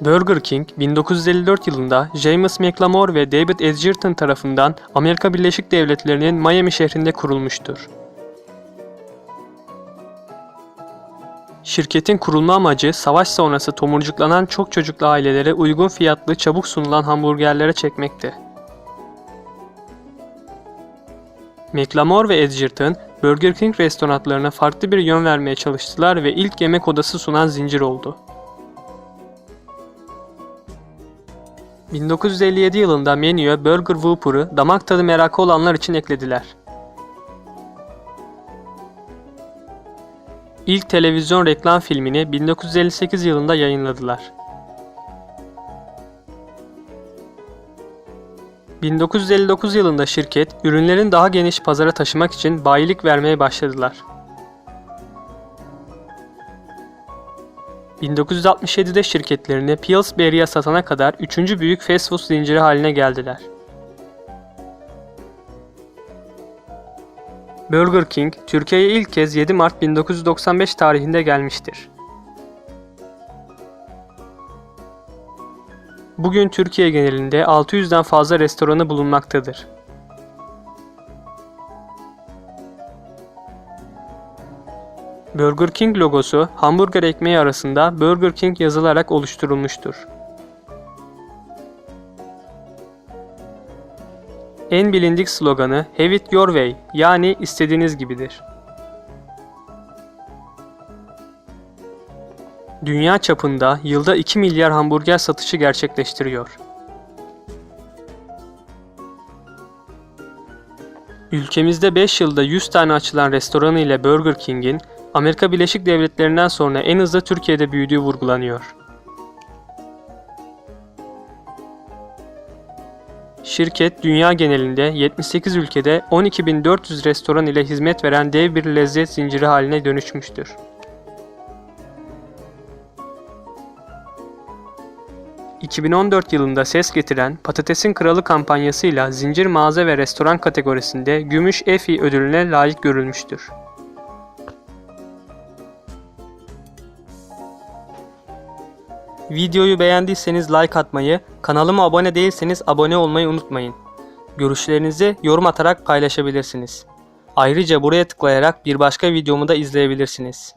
Burger King, 1954 yılında James McLamore ve David Edgerton tarafından Amerika Birleşik Devletleri'nin Miami şehrinde kurulmuştur. Şirketin kurulma amacı savaş sonrası tomurcuklanan çok çocuklu ailelere uygun fiyatlı çabuk sunulan hamburgerlere çekmekti. McLamore ve Edgerton Burger King restoranlarına farklı bir yön vermeye çalıştılar ve ilk yemek odası sunan zincir oldu. 1957 yılında menüye Burger Whopper'ı damak tadı merakı olanlar için eklediler. İlk televizyon reklam filmini 1958 yılında yayınladılar. 1959 yılında şirket, ürünlerin daha geniş pazara taşımak için bayilik vermeye başladılar. 1967'de şirketlerini Pillsbury'ye satana kadar üçüncü büyük fast food zinciri haline geldiler. Burger King, Türkiye'ye ilk kez 7 Mart 1995 tarihinde gelmiştir. Bugün Türkiye genelinde 600'den fazla restoranı bulunmaktadır. Burger King logosu hamburger ekmeği arasında Burger King yazılarak oluşturulmuştur. En bilindik sloganı Have it your way yani istediğiniz gibidir. Dünya çapında yılda 2 milyar hamburger satışı gerçekleştiriyor. Ülkemizde 5 yılda 100 tane açılan restoranı ile Burger King'in Amerika Birleşik Devletleri'nden sonra en hızlı Türkiye'de büyüdüğü vurgulanıyor. Şirket dünya genelinde 78 ülkede 12.400 restoran ile hizmet veren dev bir lezzet zinciri haline dönüşmüştür. ...2014 yılında ses getiren Patatesin Kralı kampanyasıyla zincir mağaza ve restoran kategorisinde Gümüş Effie ödülüne layık görülmüştür. Videoyu beğendiyseniz like atmayı, kanalıma abone değilseniz abone olmayı unutmayın. Görüşlerinizi yorum atarak paylaşabilirsiniz. Ayrıca buraya tıklayarak bir başka videomu da izleyebilirsiniz.